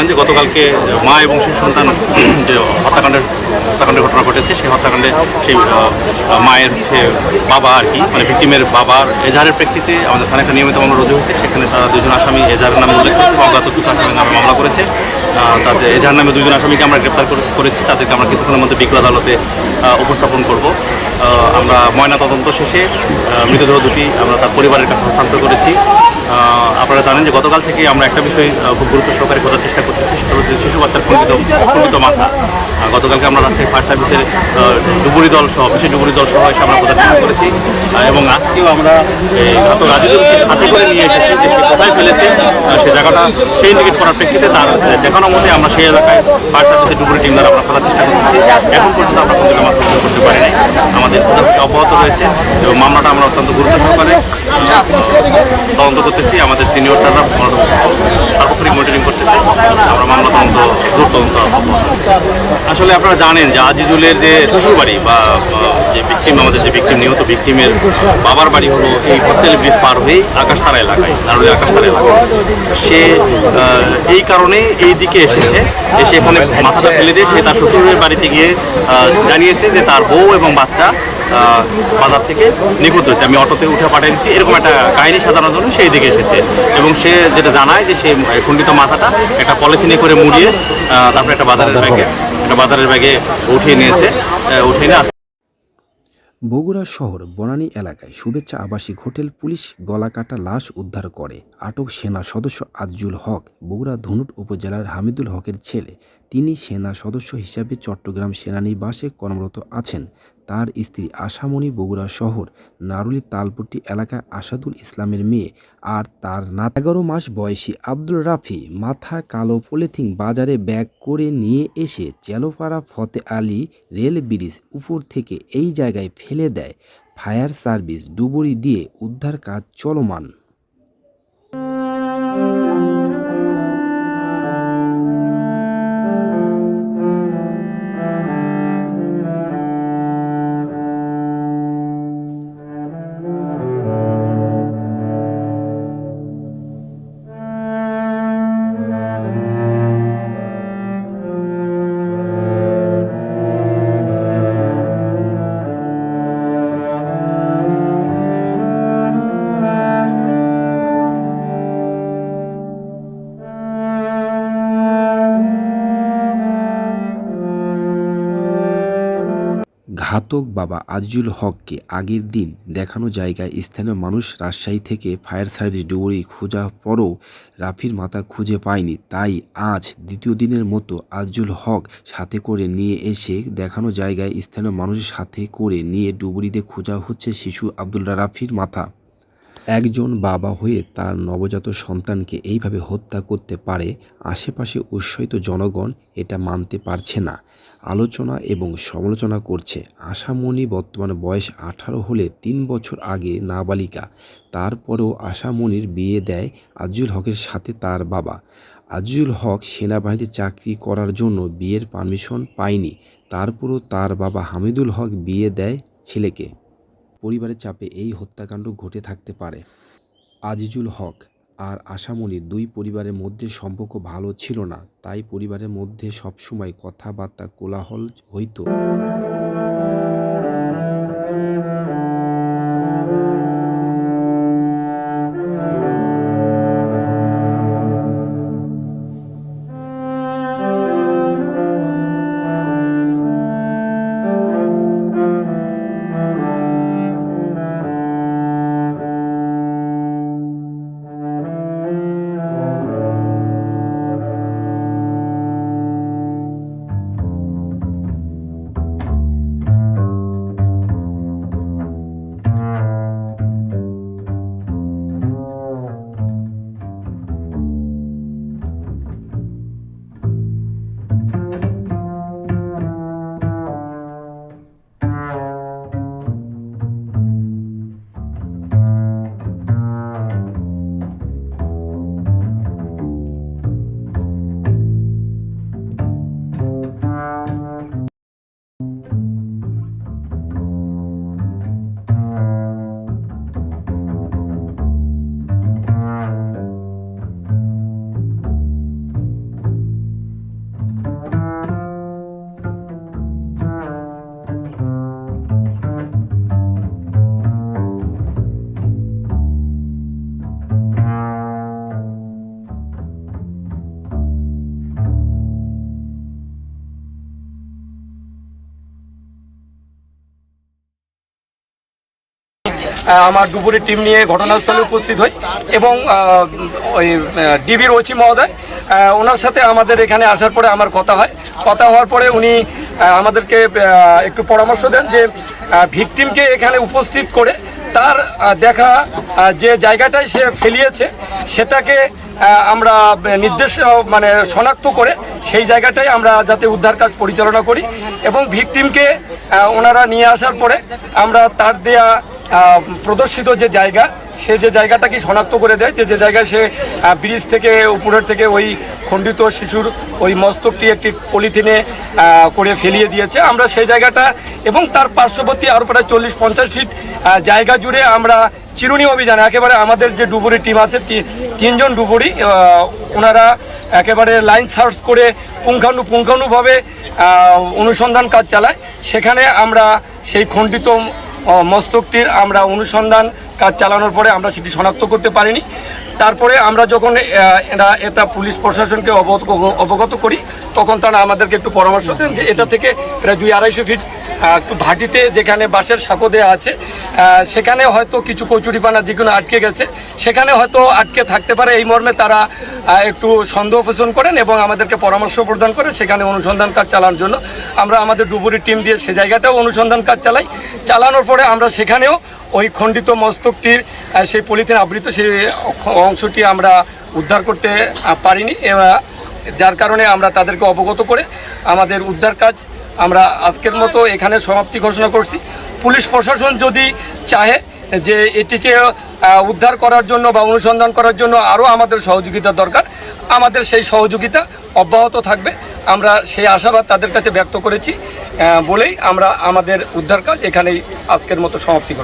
জানেন যে গতকালকে মা এবং শিশু সন্তান, যে হত্যাকাণ্ডের হত্যাকাণ্ডের ঘটনা ঘটেছে, সেই হত্যাকাণ্ডে সেই মায়ের হচ্ছে বাবা আর কি মানে ভিক্টিমের বাবার এজাহারের প্রেক্ষিতে আমাদের থানায় একটা নিয়মিত মামলা রুজু হয়েছে, সেখানে তারা দুজন আসামি এজাহারের নামে উল্লেখ করেছে অজ্ঞাত কিছু আসামির নামে মামলা করেছে। তাদের এজাহার নামে দুজন আসামিকে আমরা গ্রেপ্তার করেছি, তাদেরকে আমরা কিছুক্ষণের মধ্যে বিজ্ঞ আদালতে উপস্থাপন করব। আমরা ময়না তদন্ত শেষে মৃতদেহ দুটি আমরা তার পরিবারের কাছে হস্তান্তর করেছি। আপনারা জানেন যে গতকাল থেকে আমরা একটা বিষয় খুব গুরুত্ব সহকারে খোঁজার চেষ্টা করতেছি সেটা হচ্ছে শিশু বাচ্চার খণ্ডিত খণ্ডিত মাথা। গতকালকে আমরা রাজশাহী ফায়ার সার্ভিসের ডুবুরি দল সহ বিশেষ ডুবুরি দল সহ এসে আমরা খোঁজার চেষ্টা করেছি। এবং আজকেও আমরা এই ঘাতক রাজুদুলকে সাথে করে নিয়ে এসেছি যে সে কোথায় ফেলেছে সে জায়গাটা সে ইন্ডিকেট করার প্রেক্ষিতে তার দেখানো মতে আমরা সেই এলাকায় ফায়ার সার্ভিসের ডুবুরি টিম দ্বারা আমরা খোঁজার চেষ্টা করতেছি। এখন পর্যন্ত আমরা মাত্রা উদ্ধার করতে পারি নাই আমাদের অব্যাহত রয়েছে এবং মামলাটা আমরা অত্যন্ত গুরুত্ব সহকারে তদন্ত করতেছি, আমাদের সিনিয়র স্যাররা সার্বক্ষণিক মনিটরিং করতেছে। আমরা মামলা তদন্ত জোর তদন্ত আসলে আপনারা জানেন যে আজিজুলের যে শ্বশুর বাড়ি বা যে ভিক্টিম আমাদের যে ভিক্টিম নিহত ভিক্টিমের বাবার বাড়ি হলো এই হোটেল ব্রিজ পার হয়েই আকাশতারা এলাকায়, নারুলি আকাশতারা এলাকায়। সে এই কারণে এই দিকে এসেছে। এসে এখানে মাথাটা ফেলে দিয়ে সে তার শ্বশুরের বাড়িতে গিয়ে জানিয়েছে যে তার বউ এবং বাচ্চা বাজার থেকে নিখুঁত হয়েছে। আমি অটোতে উঠে পাঠিয়ে দিচ্ছি এরকম একটা কাহিনী সাজানোর জন্য সেই দিকে এসেছে। এবং সে যেটা জানায় যে সে খণ্ডিত মাথাটা একটা পলিথিনে করে মুড়িয়ে তারপরে একটা বাজারের ব্যাগে একটা বাজারের ব্যাগে উঠিয়ে নিয়েছে। উঠিয়ে নিয়ে বগুড়া শহর বনানী এলাকায় শুভেচ্ছা আবাসিক হোটেল পুলিশ গলাকাটা লাশ উদ্ধার করে। আটক সেনা সদস্য আজজুল হক বগুড়া ধনুট উপজেলার হামিদুল হকের ছেলে। তিনি সেনা সদস্য হিসাবে চট্টগ্রাম সেনানিবাসে কর্মরত আছেন। তার স্ত্রী আশামণি বগুড়া শহর নারুলি তালপট্টি এলাকায় আসাদুল ইসলামের মেয়ে আর তার না এগারো মাস বয়সী আব্দুল রাফি মাথা কালো পলিথিন বাজারে ব্যাগ করে নিয়ে এসে চেলোপাড়া ফতে আলী রেল ব্রিজ উপর থেকে এই জায়গায় ফেলে দেয় ফায়ার সার্ভিস ডুবুরি দিয়ে উদ্ধার কাজ চলমান। ঘাতক বাবা আজিজুল হককে আগের দিন দেখানো জায়গায় স্থানীয় মানুষ রাজশাহী থেকে ফায়ার সার্ভিস ডুবুরি খোঁজা পরও রাফির মাথা খুঁজে পায়নি। তাই আজ দ্বিতীয় দিনের মতো আজিজুল হক সাথে করে নিয়ে এসে দেখানো জায়গায় স্থানীয় মানুষের সাথে করে নিয়ে ডুবুরিতে খোঁজা হচ্ছে শিশু আবদুল্লা রাফির মাথা। একজন বাবা হয়ে তার নবজাত সন্তানকে এইভাবে হত্যা করতে পারে, আশেপাশে উৎসাহিত জনগণ এটা মানতে পারছে না। আলোচনা এবং সমালোচনা করছে। আশামণি বর্তমানে বয়স আঠারো হলে তিন বছর আগে নাবালিকা। তারপরেও আশামণির বিয়ে দেয় আজিজুল হকের সাথে তার বাবা। আজিজুল হক সেনাবাহিনীতে চাকরি করার জন্য বিয়ের পারমিশন পায়নি। তারপরও তার বাবা হামিদুল হক বিয়ে দেয় ছেলেকে। পরিবারের চাপে এই হত্যাকাণ্ড ঘটে থাকতে পারে। আজিজুল হক আর আশামণি দুই পরিবারের মধ্যে সম্পর্ক ভালো ছিল না, তাই পরিবারের মধ্যে সবসময় কথাবার্তা কোলাহল হইতো। আমার ডুবুরি টিম নিয়ে ঘটনাস্থলে উপস্থিত হই এবং ওই ডিবির ওসি মহোদয় ওনার সাথে আমাদের এখানে আসার পরে আমার কথা হয়। কথা হওয়ার পরে উনি আমাদেরকে একটু পরামর্শ দেন যে ভিকটিমকে এখানে উপস্থিত করে তার দেখা যে জায়গাটায় সে ফেলিয়েছে, সেটাকে আমরা নির্দেশ মানে শনাক্ত করে সেই জায়গাটায় আমরা যাতে উদ্ধার কাজ পরিচালনা করি এবং ভিকটিমকে ওনারা নিয়ে আসার পরে আমরা তার দেয়া প্রদর্শিত যে জায়গা, সে যে জায়গাটাকে শনাক্ত করে দেয়, যে যে জায়গায় সে ব্রিজ থেকে উপরের থেকে ওই খণ্ডিত শিশুর ওই মস্তকটি একটি পলিথিনে করে ফেলিয়ে দিয়েছে। আমরা সেই জায়গাটা এবং তার পার্শ্ববর্তী আরও প্রায় চল্লিশ পঞ্চাশ ফিট জায়গা জুড়ে আমরা চিরুনি অভিযান একেবারে আমাদের যে ডুবুরি টিম আছে তিনজন ডুবুরি ওনারা একেবারে লাইন সার্চ করে পুঙ্খানু পুঙ্খানুভাবে অনুসন্ধান কাজ চালায়। সেখানে আমরা সেই খণ্ডিত মস্তকটির আমরা অনুসন্ধান কাজ চালানোর পরে আমরা সেটি শনাক্ত করতে পারিনি। তারপরে আমরা যখন এরা এটা পুলিশ প্রশাসনকে অবগত অবগত করি, তখন তারা আমাদেরকে একটু পরামর্শ দেন যে এটা থেকে প্রায় দুই আড়াইশো ফিট একটু ভাটিতে যেখানে বাঁশের সাঁকো দেওয়া আছে সেখানে হয়তো কিছু কচুরিপানা যেগুলো আটকে গেছে, সেখানে হয়তো আটকে থাকতে পারে। এই মর্মে তারা একটু সন্দেহ পোষণ করেন এবং আমাদেরকে পরামর্শ প্রদান করেন, সেখানে অনুসন্ধান কাজ চালানোর জন্য। আমরা আমাদের ডুবুরি টিম দিয়ে সে জায়গাটাও অনুসন্ধান কাজ চালাই। চালানোর পরে আমরা সেখানেও ওই খণ্ডিত মস্তকটির সেই পলিথিন আবৃত সেই অংশটি আমরা উদ্ধার করতে পারিনি। যার কারণে আমরা তাদেরকে অবগত করে আমাদের উদ্ধার কাজ আমরা আজকের মতো এখানে সমাপ্তি ঘোষণা করছি। পুলিশ প্রশাসন যদি চাহে যে এটিকে উদ্ধার করার জন্য বা অনুসন্ধান করার জন্য আরও আমাদের সহযোগিতা দরকার, আমাদের সেই সহযোগিতা অব্যাহত থাকবে। আমরা সেই আশাবাদ তাদের কাছে ব্যক্ত করেছি বলেই আমরা আমাদের উদ্ধার কাজ এখানেই আজকের মতো সমাপ্তি